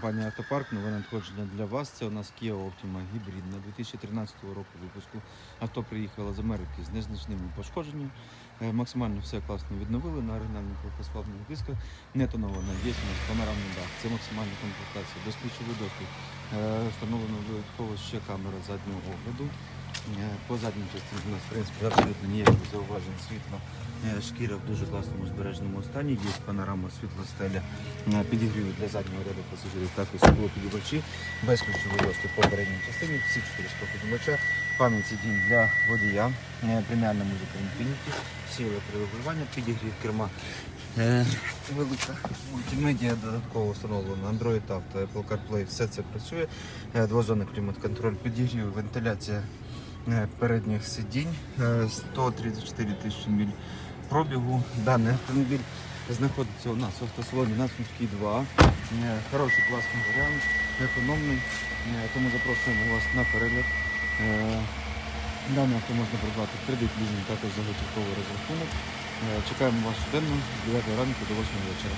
компанія Автопарк. Нове надходження для вас. Це у нас Kia Optima гібридна 2013 року випуску. Авто приїхало з Америки з незначними пошкодженнями. Е, Максимально все класно відновили на оригінальних легкосплавних дисках. Не тонована, є у дах. Це максимальна комплектація, безключовий доступ. Е, Встановлено додатково ще камера заднього огляду. Е, По задній частині у нас в принципі абсолютно ніяких зауважень світла. Е, Шкіра в дуже класному збереженому стані. Є панорама світла стеля е, підігріву для заднього ряду пасажирів, також склопідівачі, безключовий доступ по передній частині, всі чотири склопідівача, пам'ять сидінь для водія, преміальна музика Infinity, всі електрорегулювання, підігрів керма. Велика мультимедіа додатково встановлена Android Auto, Apple CarPlay, все це працює. Двозонний клімат-контроль, підігрів, вентиляція передніх сидінь, е, 134 тисячі міль пробігу. Даний автомобіль знаходиться у нас в автосалоні на Сумській 2. Е, Хороший класний варіант, економний, Е, тому запрошуємо вас на перегляд. Е, Дане авто можна придбати кредит лізинг, також за готівковий розрахунок. Е, Чекаємо вас щоденно з 9 ранку до 8 вечора.